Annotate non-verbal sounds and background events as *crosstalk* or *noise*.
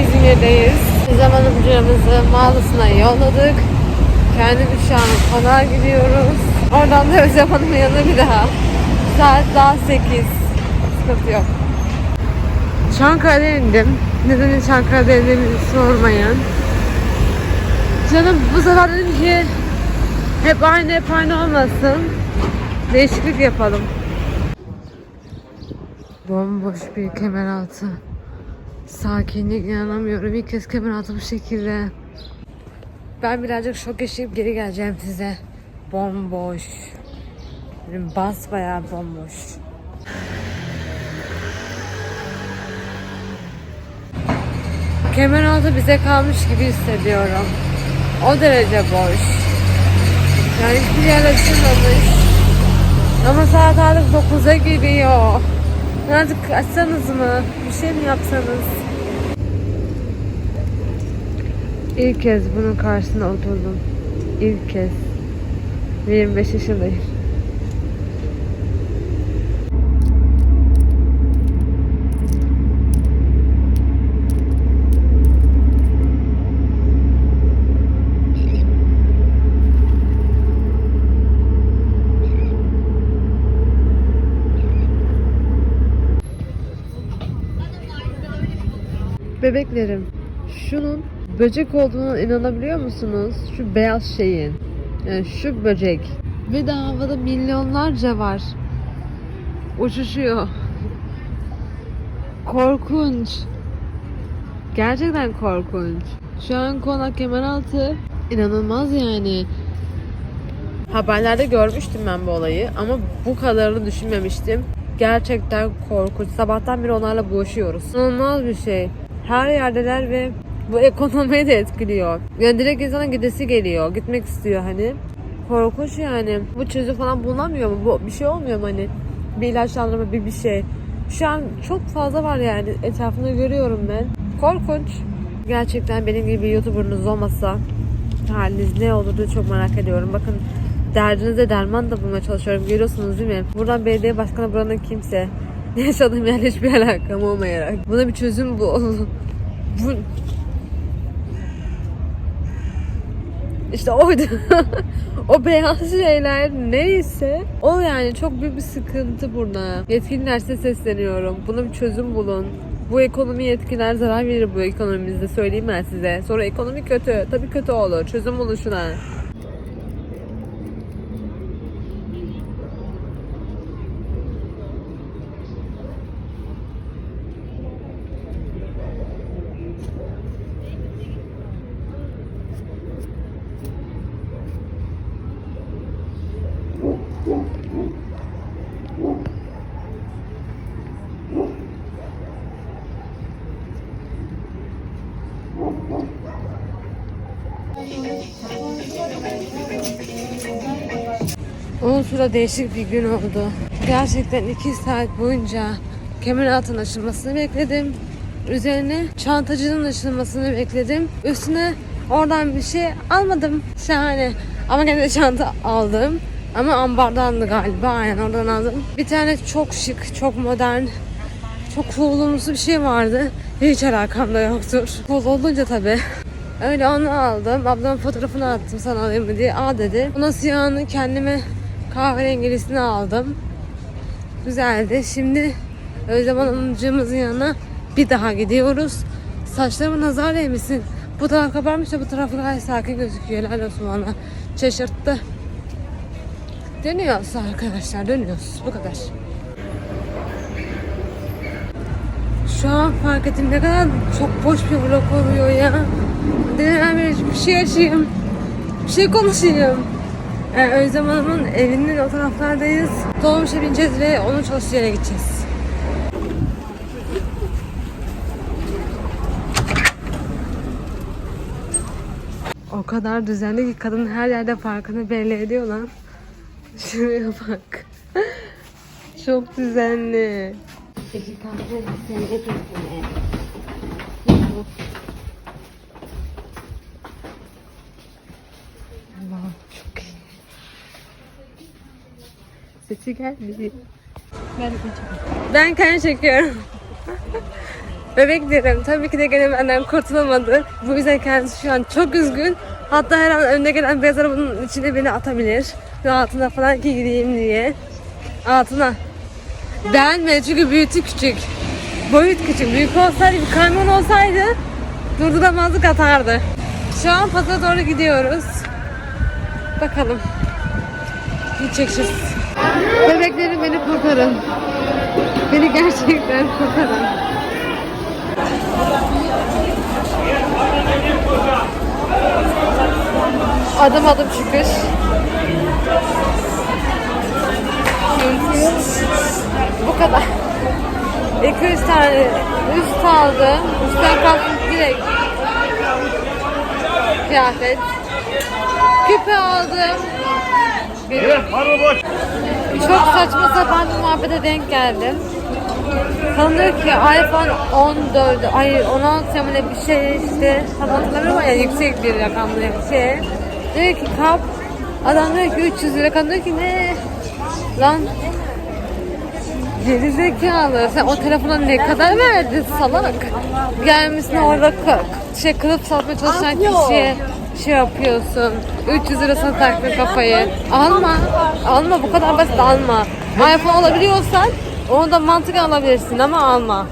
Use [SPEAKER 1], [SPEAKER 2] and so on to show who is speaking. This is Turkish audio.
[SPEAKER 1] İzmir'deyiz. Bizim hanımcığımızı mağazasına yolladık. Kendimiz şu an konağa gidiyoruz. Oradan da Özlem Hanım'ın yanına bir daha. Saat daha 8. Sıkıntı yok. Çankaya'da indim. Neden Çankaya'da indiğimizi sormayın. Canım bu sefer dedim ki hep aynı hep aynı olmasın. Değişiklik yapalım. Bomboş bir kemeraltı. Sakinlik inanamıyorum. İlk kez kemeraltı bu şekilde. Ben birazcık şok yaşayıp geri geleceğim size. Bomboş. Bas bayağı bomboş. Kemeraltı bize kalmış gibi hissediyorum. O derece boş. Yani hiçbir yer açılmamış. Ama saat artık 9'a geliyor. Artık açsanız mı? Bir şey mi yapsanız? İlk kez bunun karşısına oturdum. İlk kez. Ve 25 yaşındayım. Bebeklerim, şunun böcek olduğuna inanabiliyor musunuz? Şu beyaz şeyin. Yani şu böcek. Ve daha havada milyonlarca var. Uçuşuyor. Korkunç. Gerçekten korkunç. Şu an konak kemeraltı inanılmaz yani. Haberlerde görmüştüm ben bu olayı ama bu kadarını düşünmemiştim. Gerçekten korkunç. Sabahtan beri onlarla boğuşuyoruz. İnanılmaz bir şey. Her yerdeler ve bu ekonomiyi de etkiliyor. Yani direkt insana gidesi geliyor. Gitmek istiyor hani. Korkunç yani. Bu çözüm falan bulunamıyor mu? Bu bir şey olmuyor mu hani? Bir ilaçlandırma bir bir şey. Şu an çok fazla var yani. Etrafında görüyorum ben. Korkunç. Gerçekten benim gibi bir YouTuber'ınız olmasa haliniz ne olurdu çok merak ediyorum. Bakın derdinize derman da bulmaya çalışıyorum. Görüyorsunuz değil mi? Buradan belediye başkanı buranın kimse. *laughs* Yaşadığım yerle hiçbir alakam olmayarak. Buna bir çözüm bul. Bu... İşte oydu. *laughs* o beyaz şeyler neyse o yani çok büyük bir sıkıntı burada. Yetkililer size sesleniyorum. Buna bir çözüm bulun. Bu ekonomi etkiler zarar verir bu ekonomimizde söyleyeyim ben size. Sonra ekonomi kötü. Tabii kötü olur. Çözüm bulun şuna. Ultra değişik bir gün oldu. Gerçekten iki saat boyunca kemer altın açılmasını bekledim. Üzerine çantacının açılmasını bekledim. Üstüne oradan bir şey almadım. Şahane. Ama gene de çanta aldım. Ama ambardandı galiba. Aynen oradan aldım. Bir tane çok şık, çok modern, çok cool'umsu bir şey vardı. Hiç alakamda yoktur. Cool olunca tabii. Öyle onu aldım. Ablamın fotoğrafını attım sana alayım mı diye. Al dedi. Bunun siyahını kendime kahverengilisini aldım. Güzeldi. Şimdi Özlem Hanımcığımızın yanına bir daha gidiyoruz. Saçlarıma nazar değmesin. Bu taraf kabarmış da bu taraf gayet sakin gözüküyor. Helal olsun bana. Şaşırttı. Dönüyoruz arkadaşlar. Dönüyoruz. Bu kadar. Şu an fark ettim ne kadar çok boş bir vlog oluyor ya. Dedim bir şey açayım. Bir şey konuşayım. Ee, Özlem Hanım'ın evinin o taraflardayız. Dolmuşa bineceğiz ve onun çalıştığı yere gideceğiz. O kadar düzenli ki kadın her yerde farkını belli ediyor lan. *laughs* Şuraya bak. *laughs* Çok düzenli. Peki kahve seni. Sesi geldi. Ben, ben kendi çekiyorum.
[SPEAKER 2] Bebeklerim tabii ki de gene benden kurtulamadı. Bu yüzden kendisi şu an çok üzgün. Hatta her an önüne gelen beyaz arabanın içine beni atabilir. Ve altına falan ki gideyim diye. Altına. Beğenme çünkü büyütü küçük. Boyut küçük. Büyük olsaydı bir kamyon olsaydı durduramazlık atardı. Şu an pazara doğru gidiyoruz. Bakalım. Gideceğiz. Bebeklerim beni kurtarın. Beni gerçekten kurtarın. Adım adım çıkış. Bu kadar. 200 tane üst aldım. Üstten kalktım direkt. Kıyafet. Küpe aldım.
[SPEAKER 3] Evet, araba boş.
[SPEAKER 2] Çok saçma sapan bir muhabbete denk geldim. Sanıyor ki iPhone 14, ay 16 mı ne bir şey işte tam hatırlamıyorum ama yani yüksek bir rakamlı bir şey. Diyor ki kap, adam diyor ki 300 lira, kadın diyor ki ne? Lan Geri zekalı. Sen o telefona ne kadar verdin salak? Gelmişsin orada şey kılıf satmaya çalışan kişiye şey yapıyorsun. 300 lirasına taktın kafayı. Alma. Alma bu kadar basit alma. iPhone alabiliyorsan onu da mantık alabilirsin ama alma.